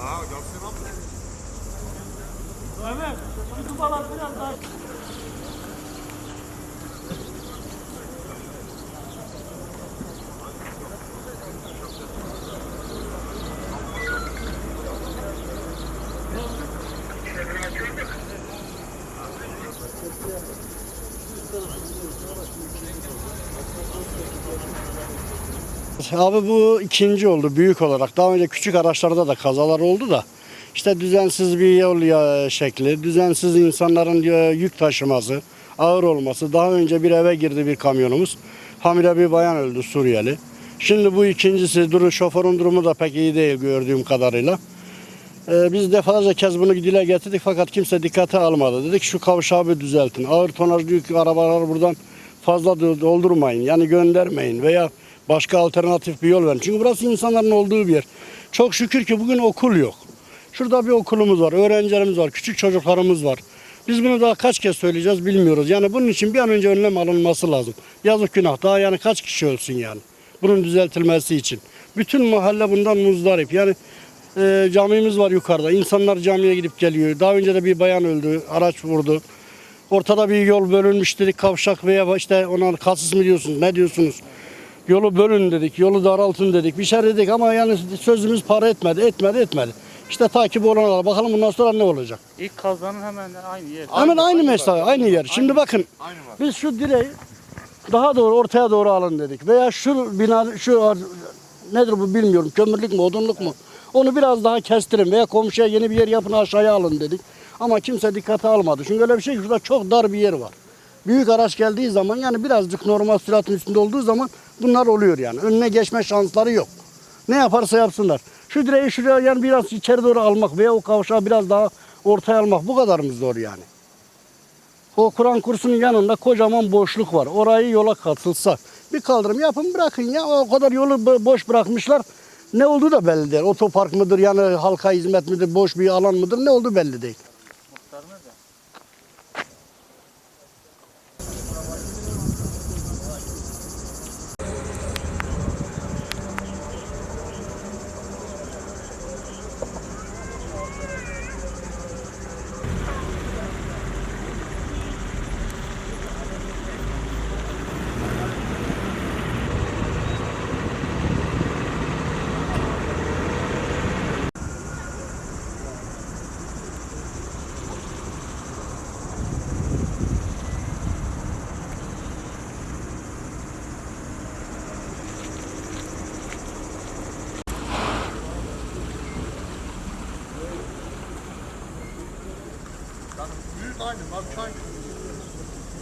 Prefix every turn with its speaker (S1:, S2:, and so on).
S1: Ha, görsün abi.
S2: Ömer, şu kupalar biraz daha...
S3: Abi bu ikinci oldu büyük olarak. Daha önce küçük araçlarda da kazalar oldu da. İşte düzensiz bir yol ya şekli, düzensiz insanların ya yük taşıması, ağır olması. Daha önce bir eve girdi bir kamyonumuz. Hamile bir bayan öldü Suriyeli. Şimdi bu ikincisi duru şoförün durumu da pek iyi değil gördüğüm kadarıyla. Ee, biz defalarca kez bunu dile getirdik fakat kimse dikkate almadı. Dedik şu kavşağı bir düzeltin. Ağır tonajlı yük arabalar buradan fazla do- doldurmayın. Yani göndermeyin veya başka alternatif bir yol verin. Çünkü burası insanların olduğu bir yer. Çok şükür ki bugün okul yok. Şurada bir okulumuz var, öğrencilerimiz var, küçük çocuklarımız var. Biz bunu daha kaç kez söyleyeceğiz bilmiyoruz. Yani bunun için bir an önce önlem alınması lazım. Yazık günah. Daha yani kaç kişi ölsün yani. Bunun düzeltilmesi için. Bütün mahalle bundan muzdarip. Yani e, camimiz var yukarıda. İnsanlar camiye gidip geliyor. Daha önce de bir bayan öldü. Araç vurdu. Ortada bir yol bölünmüş dedik kavşak veya işte ona kasis mi diyorsunuz ne diyorsunuz? Yolu bölün dedik, yolu daraltın dedik, bir şey dedik ama yani sözümüz para etmedi, etmedi, etmedi. İşte takip olanlar bakalım bundan sonra ne olacak?
S2: İlk kazanın hemen aynı yer.
S3: Hemen aynı mesele, aynı yer. Şimdi bakın
S1: Aynı
S3: biz şu direği daha doğru ortaya doğru alın dedik. Veya şu bina şu nedir bu bilmiyorum. Kömürlük mü, odunluk mu? Onu biraz daha kestirin veya komşuya yeni bir yer yapın aşağıya alın dedik. Ama kimse dikkate almadı. Çünkü öyle bir şey ki şurada çok dar bir yer var. Büyük araç geldiği zaman yani birazcık normal süratin üstünde olduğu zaman bunlar oluyor yani. Önüne geçme şansları yok. Ne yaparsa yapsınlar. Şu direği şuraya yani biraz içeri doğru almak veya o kavşağı biraz daha ortaya almak bu kadarımız zor yani. O Kur'an kursunun yanında kocaman boşluk var. Orayı yola katılsa bir kaldırım yapın bırakın ya. O kadar yolu bo- boş bırakmışlar. Ne olduğu da belli değil. Otopark mıdır yani halka hizmet midir, boş bir alan mıdır ne olduğu belli değil.
S1: Büyük aynı. Bak çay.